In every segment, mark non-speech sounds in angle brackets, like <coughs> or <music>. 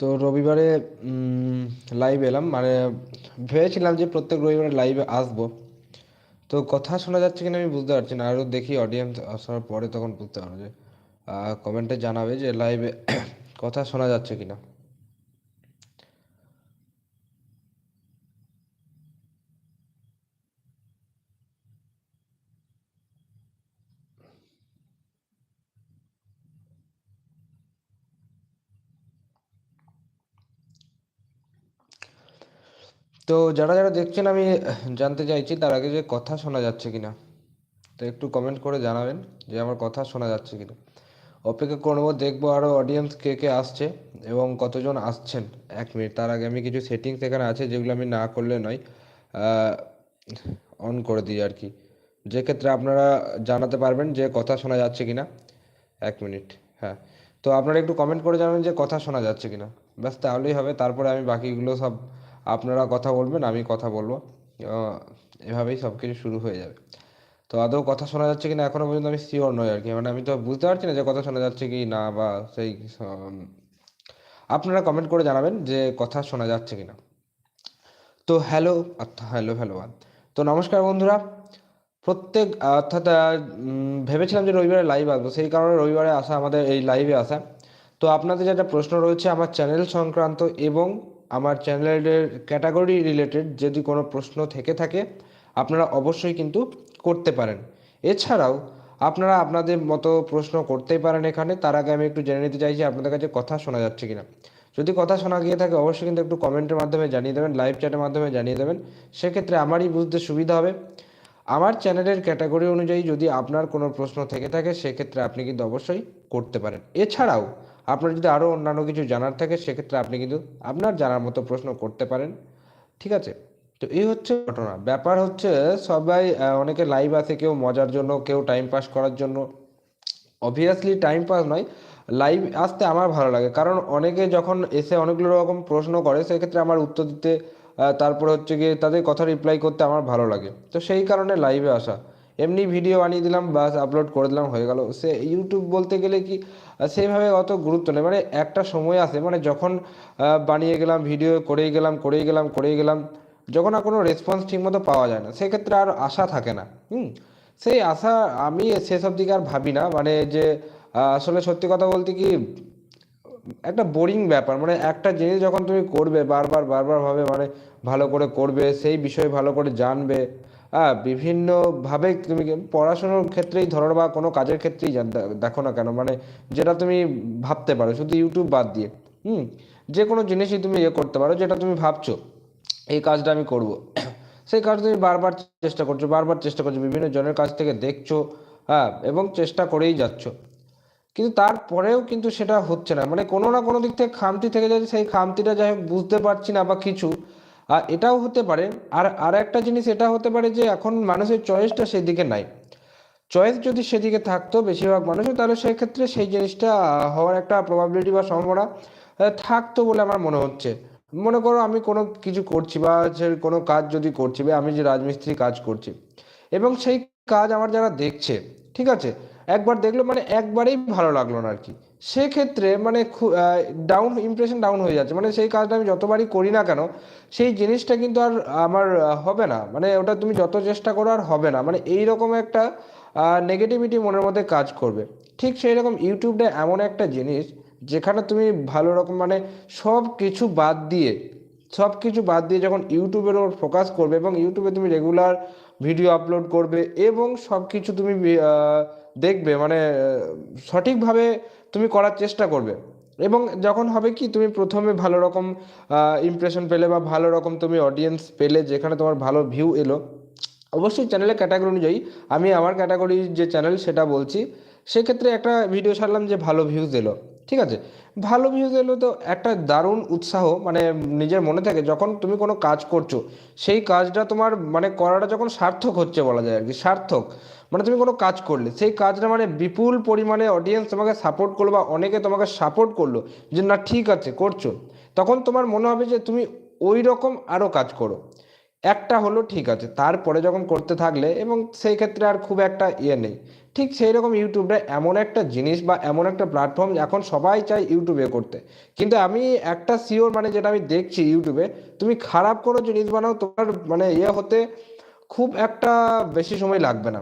তো রবিবারে লাইভ এলাম। মানে ভেবেছিলাম যে প্রত্যেক রবিবারে লাইভে আসব। তো কথা শোনা যাচ্ছে কিনা আমি বুঝতে পারছি না। আরও দেখি অডিয়েন্স আসার পরে তখন বুঝতে পারব যে কমেন্টে জানাবে যে লাইভে <coughs> কথা শোনা যাচ্ছে কিনা। তো যারা যারা দেখছেন, আমি জানতে চাইছি তার আগে যে কথা শোনা যাচ্ছে কিনা। তো একটু কমেন্ট করে জানাবেন যে আমার কথা শোনা যাচ্ছে কিনা। অপেক্ষা করব, দেখব আরও অডিয়েন্স কে কে আসছে এবং কতজন আসছেন এক মিনিট তার আগে আমি কিছু সেটিংস এখানে আছে যেগুলো আমি না করলে নয়। অন করে দিই আর কি। যে ক্ষেত্রে আপনারা জানাতে পারবেন যে কথা শোনা যাচ্ছে কিনা। এক মিনিট হ্যাঁ। তো আপনারা একটু কমেন্ট করে জানাবেন যে কথা শোনা যাচ্ছে কিনা। ব্যাস, তাহলেই হবে। তারপরে আমি বাকিগুলো সব আপনারা কথা বলবেন, আমি কথা বলব। এভাবেই সব কিছু শুরু হয়ে যাবে। তো আদৌ কথা শোনা যাচ্ছে কি না এখনও পর্যন্ত আমি শিওর নই আর কি। মানে আমি তো বুঝতে পারছি না যে কথা শোনা যাচ্ছে কি না বা সেই আপনারা কমেন্ট করে জানাবেন যে কথা শোনা যাচ্ছে কি না তো হ্যালো হ্যালো হ্যালো তো নমস্কার বন্ধুরা। প্রত্যেক, অর্থাৎ ভেবেছিলাম যে রবিবারে লাইভ আসব, সেই কারণে রবিবারে আসা, আমাদের এই লাইভে আসা। তো আপনাদের যেটা প্রশ্ন রয়েছে আমার চ্যানেল সংক্রান্ত এবং আমার চ্যানেলের ক্যাটাগরি রিলেটেড যদি কোনো প্রশ্ন থেকে থাকে, আপনারা অবশ্যই কিন্তু করতে পারেন। এছাড়াও, আপনারা আপনাদের মতো প্রশ্ন করতেই পারেন এখানে, তার আগে আমি একটু জেনে নিতে চাইছি আপনাদের কাছে কথা শোনা যাচ্ছে কিনা। যদি কথা শোনা গিয়ে থাকে, অবশ্যই কিন্তু একটু কমেন্টের মাধ্যমে জানিয়ে দেবেন, লাইভ চ্যাটের মাধ্যমে জানিয়ে দেবেন। সেক্ষেত্রে আমারই বুঝতে সুবিধা হবে। আমার চ্যানেলের ক্যাটাগরি অনুযায়ী যদি আপনার কোনো প্রশ্ন থেকে থাকে, সেক্ষেত্রে আপনি কিন্তু অবশ্যই করতে পারেন। এছাড়াও আপনার যদি আরও অন্যান্য কিছু জানার থাকে, সেক্ষেত্রে আপনি কিন্তু আপনার জানার মতো প্রশ্ন করতে পারেন। ঠিক আছে? তো এই হচ্ছে ঘটনা। ব্যাপার হচ্ছে, সবাই অনেকে লাইভ আসে কেউ মজার জন্য, কেউ টাইম পাস করার জন্য। অবভিয়াসলি টাইম পাস নয় লাইভ আসতে আমার ভালো লাগে। কারণ অনেকে যখন এসে অনেকগুলো রকম প্রশ্ন করে, সেক্ষেত্রে আমার উত্তর দিতে তারপরে হচ্ছে গিয়ে তাদের কথা রিপ্লাই করতে আমার ভালো লাগে। তো সেই কারণে লাইভে আসা। এমনি ভিডিও বানিয়ে দিলাম বাস আপলোড করে দিলাম, হয়ে গেল। সে ইউটিউব বলতে গেলে কি সেইভাবে অত গুরুত্ব নেই। মানে একটা সময় আসে মানে যখন বানিয়ে গেলাম ভিডিও করেই গেলাম করেই গেলাম করেই গেলাম, যখন আর কোনো রেসপন্স ঠিকমতো পাওয়া যায় না। সেক্ষেত্রে আর আশা থাকে না, হুম? সেই আশা আমি সেসব দিকে আর ভাবি না। মানে যে আসলে সত্যি কথা বলতে কি, একটা বোরিং ব্যাপার। মানে একটা জিনিস যখন তুমি করবে, বারবার বারবার ভাবে মানে ভালো করে করবে, সেই বিষয়ে ভালো করে জানবে হ্যাঁ বিভিন্নভাবে তুমি পড়াশুনোর ক্ষেত্রেই ধরো বা কোনো কাজের ক্ষেত্রেই দেখো না কেন মানে যেটা তুমি ভাবতে পারো, শুধু ইউটিউব বাদ দিয়ে, হুম? যে কোনো জিনিসই তুমি ইয়ে করতে পারো যেটা তুমি ভাবছ, এই কাজটা আমি করব। <coughs> সেই কাজ তুমি বারবার চেষ্টা করছ, বারবার চেষ্টা করছ, বিভিন্ন জনের কাছ থেকে দেখছ হ্যাঁ এবং চেষ্টা করেই যাচ্ছ। কিন্তু তারপরেও কিন্তু সেটা হচ্ছে না মানে কোনো না কোনো দিক থেকে খামতি থেকে যাচ্ছে, সেই খামতিটা যাই হোক বুঝতে পারছি না বা কিছু আর এটাও হতে পারে। আর আর একটা জিনিস এটা হতে পারে যে এখন মানুষের চয়েসটা সেদিকে নাই। চয়েস যদি সেদিকে থাকতো বেশিরভাগ মানুষের, তাহলে সেক্ষেত্রে সেই জিনিসটা হওয়ার একটা প্রবাবিলিটি বা সম্ভাবনা থাকতো বলে আমার মনে হচ্ছে। মনে করো আমি কোনো কিছু করছি বা কোনো কাজ যদি করছি বা আমি যে রাজমিস্ত্রি কাজ করছি, এবং সেই কাজ আমার যারা দেখছে, ঠিক আছে? একবার দেখল মানে একবারেই ভালো লাগল না আর কি সেক্ষেত্রে মানে ডাউন ইমপ্রেশন ডাউন হয়ে যাচ্ছে। মানে সেই কাজটা আমি যতবারই করি না কেন, সেই জিনিসটা কিন্তু আর আমার হবে না। মানে ওটা তুমি যত চেষ্টা করো আর হবে না। মানে এই রকম একটা নেগেটিভিটি মনের মধ্যে কাজ করবে। ঠিক সেই রকম ইউটিউবটা এমন একটা জিনিস, যেখানে তুমি ভালো রকম মানে সব কিছু বাদ দিয়ে, সব কিছু বাদ দিয়ে যখন ইউটিউবের ওপর ফোকাস করবে এবং ইউটিউবে তুমি রেগুলার ভিডিও আপলোড করবে এবং সব কিছু তুমি দেখবে মানে সঠিকভাবে তুমি করার চেষ্টা করবে। এবং যখন হবে কি, তুমি প্রথমে ভালো রকম ইমপ্রেশন পেলে বা ভালো রকম তুমি অডিয়েন্স পেলে, যেখানে তোমার ভালো ভিউ এলো, অবশ্যই চ্যানেলের ক্যাটাগরি অনুযায়ী আমি আমার ক্যাটাগরি যে চ্যানেল সেটা বলছি, সেক্ষেত্রে একটা ভিডিও ছাড়লাম যে ভালো ভিউজ এলো। ঠিক আছে? ভালো ভিউজ এলো তো একটা দারুণ উৎসাহ মানে নিজের মনে থাকে যখন তুমি কোনো কাজ করছ, সেই কাজটা তোমার মানে করাটা যখন সার্থক হচ্ছে বলা যায় আর কি সার্থক। মানে তুমি কোনো কাজ করলে, সেই কাজটা মানে বিপুল পরিমাণে অডিয়েন্স তোমাকে সাপোর্ট করল বা অনেকে তোমাকে সাপোর্ট করল যে না ঠিক আছে, করছ। তখন তোমার মনে হবে যে তুমি ওই রকম আরও কাজ করো। একটা হলো ঠিক আছে, তারপরে যখন করতে থাকলে এবং সেই ক্ষেত্রে আর খুব একটা ইয়ে নেই। ঠিক সেই রকম ইউটিউবটা এমন একটা জিনিস বা এমন একটা প্ল্যাটফর্ম এখন সবাই চায় ইউটিউবে করতে। কিন্তু আমি একটা শিওর মানে যেটা আমি দেখছি ইউটিউবে, তুমি খারাপ কোনো জিনিস বানাও, তোমার মানে ইয়ে হতে খুব একটা বেশি সময় লাগবে না।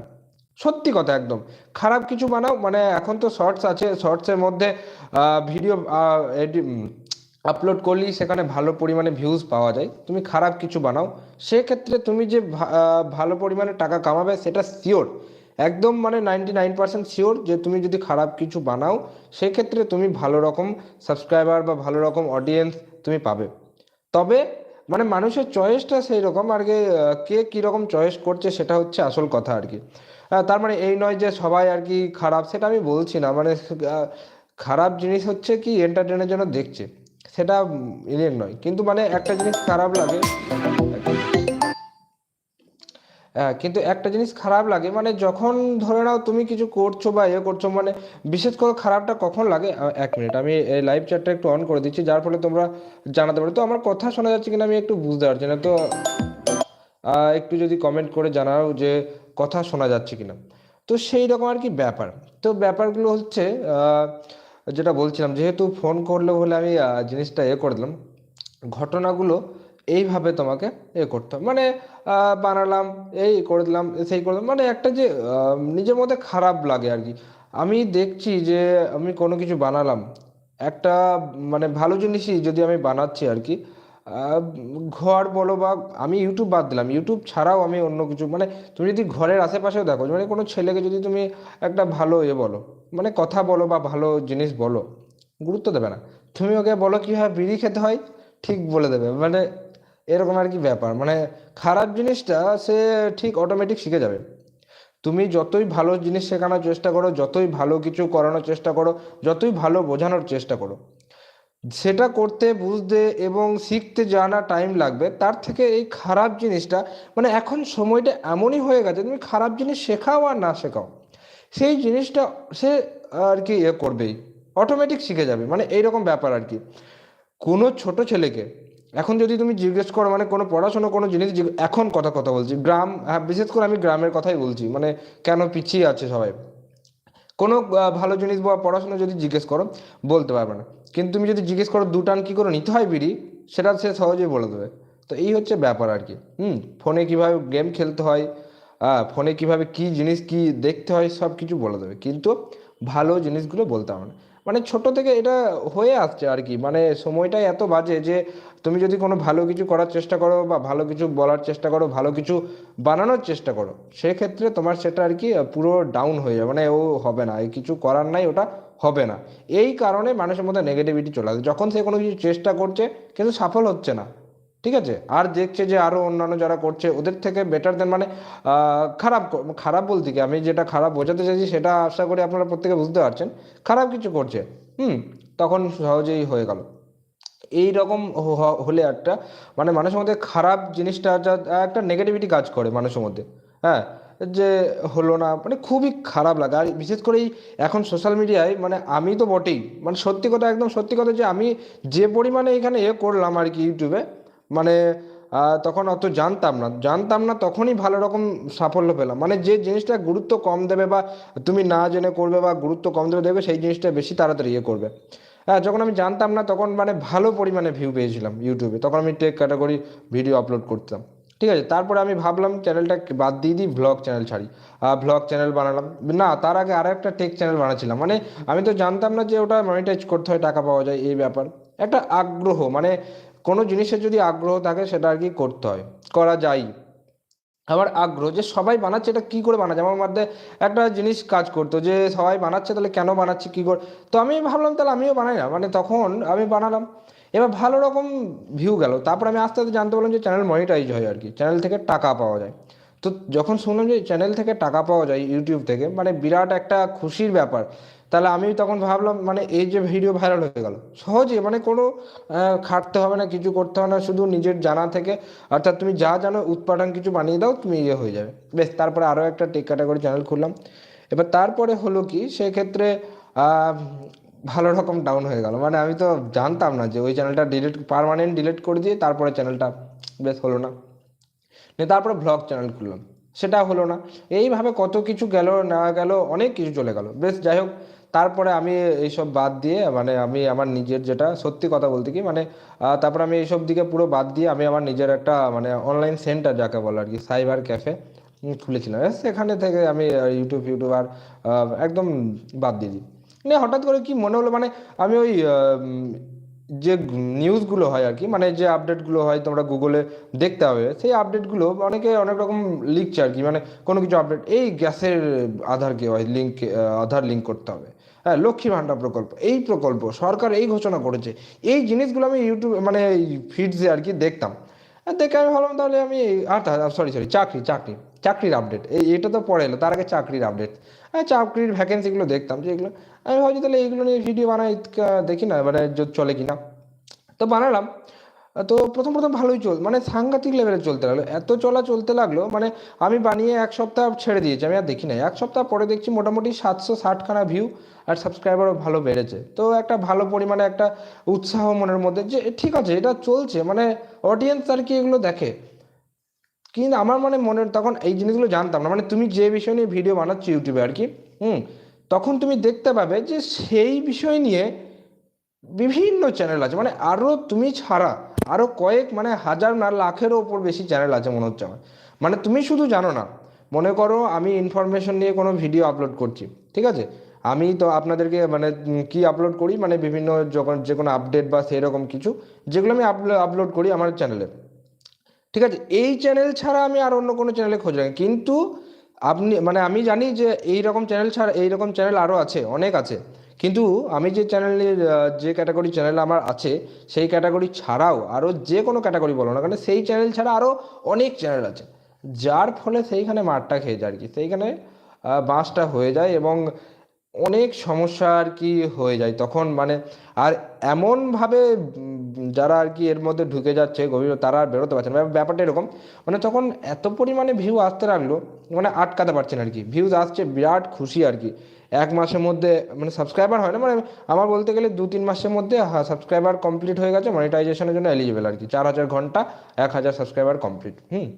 সত্যি কথা একদম। খারাপ কিছু বানাও মানে এখন তো শর্টস আছে শর্টসের মধ্যে ভিডিও আপলোড করলেই সেখানে ভালো পরিমাণে ভিউজ পাওয়া যায়। তুমি খারাপ কিছু বানাও, সেক্ষেত্রে তুমি যে ভালো পরিমাণে টাকা কামাবে সেটা শিওর একদম মানে নাইনটি নাইন পার্সেন্ট শিওর যে তুমি যদি খারাপ কিছু বানাও, সেক্ষেত্রে তুমি ভালো রকম সাবস্ক্রাইবার বা ভালো রকম অডিয়েন্স তুমি পাবে। তবে মানে মানুষের চয়েসটা সেই রকম আর কি কে কীরকম চয়েস করছে সেটা হচ্ছে আসল কথা আর কি। তার মানে এই নয় যে সবাই আর কি খারাপ, সেটা আমি বলছি না। মানে খারাপ জিনিস হচ্ছে কি এন্টারটেনের জন্য দেখছে। সেটা ইয়ে নয়। কিন্তু মানে একটা জিনিস খারাপ লাগে। হ্যাঁ কিন্তু একটা জিনিস খারাপ লাগে মানে যখন ধরে নাও তুমি কিছু করছ বা ইয়ে করছ মানে বিশেষ করে খারাপটা কখন লাগে? এক মিনিট, আমি এই লাইভ চ্যাটটা একটু অন করে দিচ্ছি, যার ফলে তোমরা জানাতে পারো। তো আমার কথা শোনা যাচ্ছে কিনা আমি একটু বুঝতে পারছি না। তো একটু যদি কমেন্ট করে জানাও যে কথা শোনা যাচ্ছে কিনা। তো সেই রকম আর কি ব্যাপার। তো ব্যাপারগুলো হচ্ছে যেটা বলছিলাম, যেহেতু ফোন করলে বলে আমি জিনিসটা এ করে দিলাম, ঘটনাগুলো এইভাবে তোমাকে এ করতে হবে। মানে বানালাম, এই করে দিলাম, সেই করে দিলাম মানে একটা যে নিজের মধ্যে খারাপ লাগে আর কি। আমি দেখছি যে, আমি কোনো কিছু বানালাম, একটা মানে ভালো জিনিসই যদি আমি বানাচ্ছি আর কি ঘর বলো বা আমি ইউটিউব বাদ দিলাম। ইউটিউব ছাড়াও আমি অন্য কিছু মানে তুমি যদি ঘরের আশেপাশেও দেখো মানে কোনো ছেলেকে যদি তুমি একটা ভালো ইয়ে বলো মানে কথা বলো বা ভালো জিনিস বলো, গুরুত্ব দেবে না। তুমি ওকে বলো কীভাবে বিড়ি খেতে হয়, ঠিক বলে দেবে। মানে এরকম আর কি ব্যাপার। মানে খারাপ জিনিসটা সে ঠিক অটোমেটিক শিখে যাবে। তুমি যতই ভালো জিনিস শেখানোর চেষ্টা করো, যতই ভালো কিছু করানোর চেষ্টা করো, যতই ভালো বোঝানোর চেষ্টা করো সেটা করতে, বুঝতে এবং শিখতে জানা টাইম লাগবে, তার থেকে এই খারাপ জিনিসটা মানে এখন সময়টা এমনই হয়ে গেছে, তুমি খারাপ জিনিস শেখাও আর না শেখাও। সেই জিনিসটা সে আর কি ইয়ে করবেই অটোমেটিক শিখে যাবে মানে এইরকম ব্যাপার আর কি। কোনো ছোট ছেলেকে, এখন যদি তুমি জিজ্ঞেস করো মানে কোনো পড়াশোনা, কোনো জিনিস এখন কথা কথা বলছি, গ্রাম হ্যাঁ বিশেষ করে আমি গ্রামের কথাই বলছি মানে কেন পিছিয়ে আছে সবাই? কোনো ভালো জিনিস বা পড়াশোনা যদি জিজ্ঞেস করো, বলতে পারবে না। কিন্তু তুমি যদি জিজ্ঞেস করো দু টান কী করে নিতে হয় বিড়ি, সেটা সে সহজেই বলে দেবে। তো এই হচ্ছে ব্যাপার আর কি। হুম, ফোনে কীভাবে গেম খেলতে হয় ফোনে কীভাবে কী জিনিস কী দেখতে হয়, সব কিছু বলে দেবে। কিন্তু ভালো জিনিসগুলো বলতে হবে না। মানে ছোট থেকে এটা হয়ে আসছে আর কি। মানে সময়টাই এত বাজে যে তুমি যদি কোনো ভালো কিছু করার চেষ্টা করো বা ভালো কিছু বলার চেষ্টা করো, ভালো কিছু বানানোর চেষ্টা করো, সেক্ষেত্রে তোমার সেটা আর কি পুরো ডাউন হয়ে যাবে। মানে ও হবে না। কিছু করার নাই, ওটা হবে না। এই কারণে মানুষের মধ্যে নেগেটিভিটি চলে আসে। যখন সে কোনো কিছু চেষ্টা করছে, কিন্তু সফল হচ্ছে না। ঠিক আছে? আর দেখছে যে আরও অন্যান্য যারা করছে, ওদের থেকে বেটার দেন মানে খারাপ খারাপ বলতে কি? আমি যেটা খারাপ বোঝাতে চাইছি সেটা আশা করি আপনারা প্রত্যেকে বুঝতে পারছেন। খারাপ কিছু করছে, হুম, তখন সহজেই হয়ে গেল। এই রকম হলে একটা মানে মানুষের মধ্যে খারাপ জিনিসটা একটা নেগেটিভিটি কাজ করে মানুষের মধ্যে। হ্যাঁ? যে হলো না মানে খুবই খারাপ লাগে। আর বিশেষ করে এখন সোশ্যাল মিডিয়ায় মানে আমি তো বটেই। মানে সত্যি কথা, একদম সত্যি কথা যে আমি যে পরিমাণে এখানে এ করলাম আর কি ইউটিউবে মানে তখন অত জানতাম না। জানতাম না, তখনই ভালো রকম সাফল্য পেলাম। মানে যে জিনিসটা গুরুত্ব কম দেবে বা তুমি না জেনে করবে বা গুরুত্ব কম দেবে, দেখবে সেই জিনিসটা বেশি তাড়াতাড়ি ইয়ে করবে। হ্যাঁ যখন আমি জানতাম না, তখন মানে ভালো পরিমাণে ভিউ পেয়েছিলাম ইউটিউবে তখন আমি টেক ক্যাটাগরি ভিডিও আপলোড করতাম। ঠিক আছে, তারপরে আমি ভাবলাম চ্যানেলটা বাদ দিয়ে দিই ভ্লগ চ্যানেল ছাড়ি। ভ্লগ চ্যানেল বানালাম। না, তার আগে আরও একটা টেক চ্যানেল বানাচ্ছিলাম। মানে আমি তো জানতাম না যে ওটা মনিটাইজ করতে হয়, টাকা পাওয়া যায়, এই ব্যাপার। একটা আগ্রহ মানে কোনো জিনিসের যদি আগ্রহ থাকে, সেটা আর কি করতে হয়, করা যায়। আমার আগ্রহ যে সবাই বানাচ্ছে, এটা কী করে বানাচ্ছে? আমার মধ্যে একটা জিনিস কাজ করতো যে সবাই বানাচ্ছে, তাহলে কেন বানাচ্ছে, কী করে? তো আমি ভাবলাম, তাহলে আমিও বানাই না। মানে তখন আমি বানালাম। এবার ভালো রকম ভিউ গেল। তারপর আমি আস্তে আস্তে জানতে পারলাম যে চ্যানেল মনিটাইজ হয় আর কি চ্যানেল থেকে টাকা পাওয়া যায়। তো যখন শুনলাম যে চ্যানেল থেকে টাকা পাওয়া যায় ইউটিউব থেকে মানে বিরাট একটা খুশির ব্যাপার। তাহলে আমি তখন ভাবলাম মানে এই যে ভিডিও ভাইরাল হয়ে গেল, সহজে মানে কোনো খাটতে হবে না, কিছু করতে হবে না, শুধু নিজের জানা থেকে, অর্থাৎ তুমি যা জানো, উৎপাদন কিছু বানিয়ে দাও, তুমি ইয়ে হয়ে যাবে। বেশ, তারপরে আরও একটা টেক ক্যাটাগরি চ্যানেল খুললাম। এবার তারপরে হলো কি, সেক্ষেত্রে ভালো রকম ডাউন হয়ে গেল। মানে আমি তো জানতাম না যে ওই চ্যানেলটা ডিলিট পারমানেন্ট ডিলিট করে দিয়ে তারপরে চ্যানেলটা বেশ হলো না। নিয়ে তারপরে ভ্লগ চ্যানেল খুললাম। সেটা হলো না। এইভাবে কত কিছু গেল, না গেল, অনেক কিছু চলে গেল। বেশ, যাই হোক, তারপরে আমি এইসব বাদ দিয়ে মানে আমি আমার নিজের যেটা সত্যি কথা বলতে কি মানে তারপরে আমি এইসব দিকে পুরো বাদ দিয়ে আমি আমার নিজের একটা মানে অনলাইন সেন্টার যাকে বলে আর কি সাইবার ক্যাফে খুলেছিলাম। সেখানে থেকে আমি ইউটিউব ইউটিউব আর একদম বাদ দিয়ে দিই। নিয়ে হঠাৎ করে কি মনে হলো? মানে আমি ওই যে নিউজগুলো হয় আর কি মানে যে আপডেটগুলো হয় তোমরা গুগলে দেখতে হবে, সেই আপডেটগুলো অনেকে অনেক রকম লিখছে আর কি মানে কোনো কিছু আপডেট, এই গ্যাসের আধারকে হয় লিঙ্ক আধার লিঙ্ক করতে হবে। হ্যাঁ লক্ষ্মী ভাণ্ডার প্রকল্প, এই প্রকল্প সরকার এই ঘোষণা করেছে, এই জিনিসগুলো আমি ইউটিউব মানে ফিডসে আর কি দেখতাম। আর দেখে আমি ভাবলাম তাহলে আমি আচ্ছা সরি সরি চাকরি চাকরি। চাকরির আপডেট এই এটা তো পরে এলো, তার আগে চাকরির আপডেট হ্যাঁ চাকরির ভ্যাকেন্সিগুলো দেখতাম যে এগুলো, আমি ভাবছি তাহলে এইগুলো নিয়ে ভিডিও বানাই, কা- দেখি না মানে চলে কিনা। তো বানালাম। তো প্রথম প্রথম ভালোই চল মানে সাংঘাতিক লেভেলে চলতে লাগল। এত চলা চলতে লাগল মানে আমি বানিয়ে এক সপ্তাহ ছেড়ে দিয়েছি, আমি আর দেখি নাই। এক সপ্তাহ পরে দেখছি মোটামুটি সাতশো ষাটখানা ভিউ আর সাবস্ক্রাইবারও ভালো বেড়েছে। তো একটা ভালো পরিমাণে একটা উৎসাহ মনের মধ্যে যে ঠিক আছে, এটা চলছে। মানে অডিয়েন্স আর কি এগুলো দেখে। কিন্তু আমার মানে মনে তখন এই জিনিসগুলো জানতাম না। মানে তুমি যে বিষয় নিয়ে ভিডিও বানাচ্ছ ইউটিউবে আর কি হুম, তখন তুমি দেখতে পাবে যে সেই বিষয় নিয়ে বিভিন্ন চ্যানেল আছে। মানে আরও তুমি ছাড়া আরও কয়েক মানে হাজার না লাখেরও ওপর বেশি চ্যানেল আছে মনে হচ্ছে আমার। মানে তুমি শুধু জানো না, মনে করো আমি ইনফরমেশন নিয়ে কোনো ভিডিও আপলোড করছি, ঠিক আছে? আমি তো আপনাদেরকে মানে কি আপলোড করি? মানে বিভিন্ন যখন যে কোনো আপডেট বা সেরকম কিছু, যেগুলো আমি আপলোড করি আমার চ্যানেলে ঠিক আছে, এই চ্যানেল ছাড়া আমি আর অন্য কোনো চ্যানেলে খোঁজ রাখি। কিন্তু আপনি মানে আমি জানি যে এই রকম চ্যানেল ছাড়া, এই রকম চ্যানেল আরও আছে, অনেক আছে। কিন্তু আমি যে চ্যানেলের যে ক্যাটাগরি চ্যানেল আমার আছে, সেই ক্যাটাগরি ছাড়াও আরও যে কোনো ক্যাটাগরি বলো না কারণ সেই চ্যানেল ছাড়া আরও অনেক চ্যানেল আছে। যার ফলে সেইখানে মারটা খেয়ে যায় আর কি, সেইখানে বাঁশটা হয়ে যায় এবং অনেক সমস্যা আর কি হয়ে যায় তখন মানে আর এমনভাবে যারা আর কি এর মধ্যে ঢুকে যাচ্ছে, গভীর তারা আর বেরোতে পারছে না। ব্যাপ- ব্যাপারটা এরকম মানে তখন এত পরিমাণে ভিউ আসতে লাগল মানে আটকাতে পারছেন আর কি। ভিউজ আসছে, বিরাট খুশি আর কি। এক মাসের মধ্যে মানে সাবস্ক্রাইবার হয় না মানে আমার বলতে গেলে দু তিন মাসের মধ্যে সাবস্ক্রাইবার কমপ্লিট হয়ে গেছে মনিটাইজেশনের জন্য এলিজিবল আর কি। চার হাজার ঘণ্টা, এক হাজার সাবস্ক্রাইবার কমপ্লিট হুম।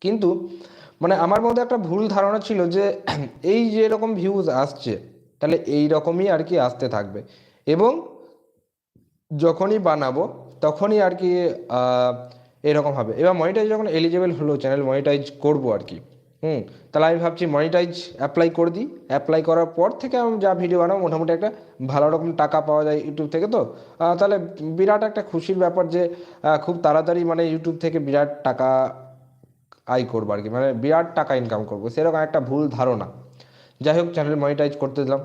কিন্তু মানে আমার মধ্যে একটা ভুল ধারণা ছিল যে, <clears throat> এই যে এরকম ভিউজ আসছে, তাহলে এই রকমই আর কি আসতে থাকবে। এবং যখনই বানাবো, তখনই আর কি এরকম হবে। এবার মনিটাইজ যখন এলিজিবল হলো চ্যানেল মনিটাইজ করব আর কি, হুম, তাহলে আমি ভাবছি মনিটাইজ অ্যাপ্লাই করে দিই। অ্যাপ্লাই করার পর থেকে আমি যা ভিডিও বানাবো, মোটামুটি একটা ভালো রকম টাকা পাওয়া যায় ইউটিউব থেকে তো। তাহলে বিরাট একটা খুশির ব্যাপার যে খুব তাড়াতাড়ি মানে ইউটিউব থেকে বিরাট টাকা আয় করব আর কি মানে বিরাট টাকা ইনকাম করব। সেরকম একটা ভুল ধারণা। যাই হোক চ্যানেল মনিটাইজ করতে দিলাম।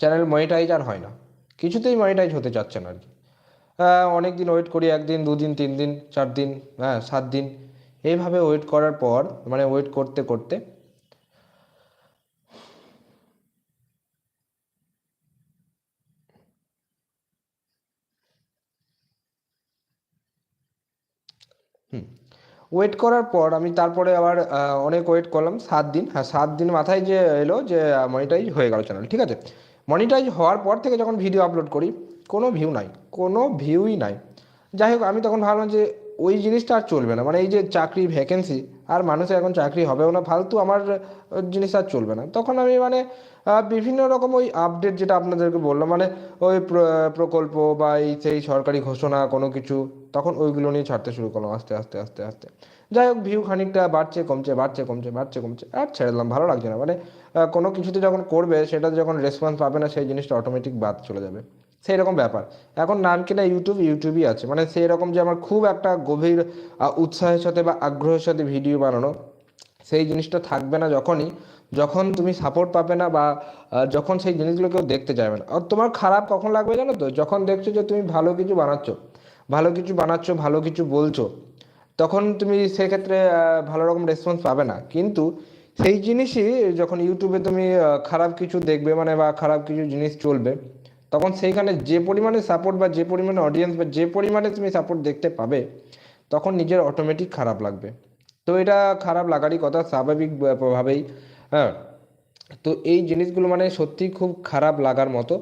চ্যানেল মনিটাইজ আর হয় না। কিছুতেই মনিটাইজ হতে চাচ্ছে না আর কি অনেক দিন ওয়েট করি, একদিন, দুদিন তিন দিন চার দিন হ্যাঁ সাত দিন এইভাবে ওয়েট করার পর মানে ওয়েট করতে করতে ওয়েট করার পর আমি তারপরে আবার অনেক ওয়েট করলাম সাত দিন হ্যাঁ সাত দিন মাথায় যে এলো যে মনিটাইজ হয়ে গেল চ্যানেল ঠিক আছে? মনিটাইজ হওয়ার পর থেকে যখন ভিডিও আপলোড করি, কোনো ভিউ নাই, কোনো ভিউই নাই। যাই হোক, আমি তখন ভাবলাম যে ওই জিনিসটা আর চলবে না। মানে এই যে চাকরি ভ্যাকেন্সি আর মানুষের এখন চাকরি হবেও না, ফালতু আমার জিনিস আর চলবে না। তখন আমি মানে বিভিন্ন রকম ওই আপডেট যেটা আপনাদেরকে বললাম মানে ওই প্রকল্প বা এই সেই সরকারি ঘোষণা কোনো কিছু, তখন ওইগুলো নিয়ে ছাড়তে শুরু করলাম আস্তে আস্তে আস্তে আস্তে। যাই হোক ভিউ খানিকটা বাড়ছে, কমছে বাড়ছে কমছে বাড়ছে, কমছে, আর ছেড়ে দিলাম, ভালো লাগছে না। মানে কোনো কিছুতে যখন করবে সেটা যখন রেসপন্স পাবে না, সেই জিনিসটা অটোমেটিক বাদ চলে যাবে। সেই রকম ব্যাপার। এখন নাম কিনা ইউটিউব ইউটিউবই আছে। মানে সেই রকম যে আমার খুব একটা গভীর উৎসাহের সাথে বা আগ্রহের সাথে ভিডিও বানানো, সেই জিনিসটা থাকবে না যখনই, যখন তুমি সাপোর্ট পাবে না বা যখন সেই জিনিসগুলো কেউ দেখতে চাইবে না। আর তোমার খারাপ কখন লাগবে জানো তো? যখন দেখছ যে তুমি ভালো কিছু বানাচ্ছ, ভালো কিছু বানাচ্ছ, ভালো কিছু বলছো, তখন তুমি সেক্ষেত্রে ভালো রকম রেসপন্স পাবে না। কিন্তু সেই জিনিসই যখন ইউটিউবে তুমি খারাপ কিছু দেখবে মানে বা খারাপ কিছু জিনিস চলবে তখন সেইখানে যে পরিমাণে সাপোর্ট বা যে পরিমাণে অডিয়েন্স বা যে পরিমাণে তুমি সাপোর্ট দেখতে পাবে, তখন নিজের অটোমেটিক খারাপ লাগবে। তো এটা খারাপ লাগারই কথা স্বাভাবিক ভাবেই হ্যাঁ? তো এই জিনিসগুলো মানে সত্যি খুব খারাপ লাগার মতো।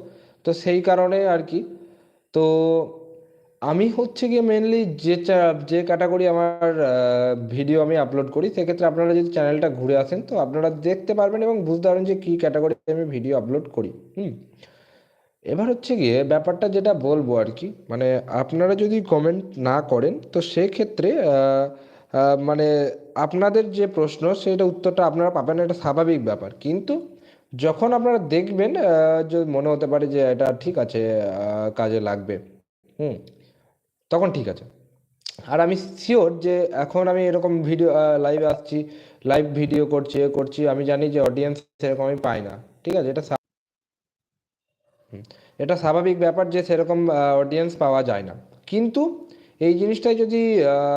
তো সেই কারণে আর কি। তো আমি হচ্ছে গিয়ে মেনলি যে যে ক্যাটাগরি আমার ভিডিও আমি আপলোড করি, সেক্ষেত্রে আপনারা যদি চ্যানেলটা ঘুরে আসেন, তো আপনারা দেখতে পারবেন এবং বুঝতে পারবেন যে কী ক্যাটাগরি আমি ভিডিও আপলোড করি, হুম? এবার হচ্ছে গিয়ে ব্যাপারটা যেটা বলব আর কি মানে আপনারা যদি কমেন্ট না করেন, তো সেক্ষেত্রে মানে আপনাদের যে প্রশ্ন, সেটা উত্তরটা আপনারা পাবেন, এটা স্বাভাবিক ব্যাপার। কিন্তু যখন আপনারা দেখবেন যে মনে হতে পারে যে এটা ঠিক আছে কাজে লাগবে, হুম, তখন ঠিক আছে। আর আমি শিওর যে এখন আমি এরকম ভিডিও লাইভে আসছি লাইভ ভিডিও করছি করছি, আমি জানি যে অডিয়েন্স সেরকম আমি পাই না, ঠিক আছে? এটা এটা স্বাভাবিক ব্যাপার যে সেরকম অডিয়েন্স পাওয়া যায় না। কিন্তু এই জিনিসটাই যদি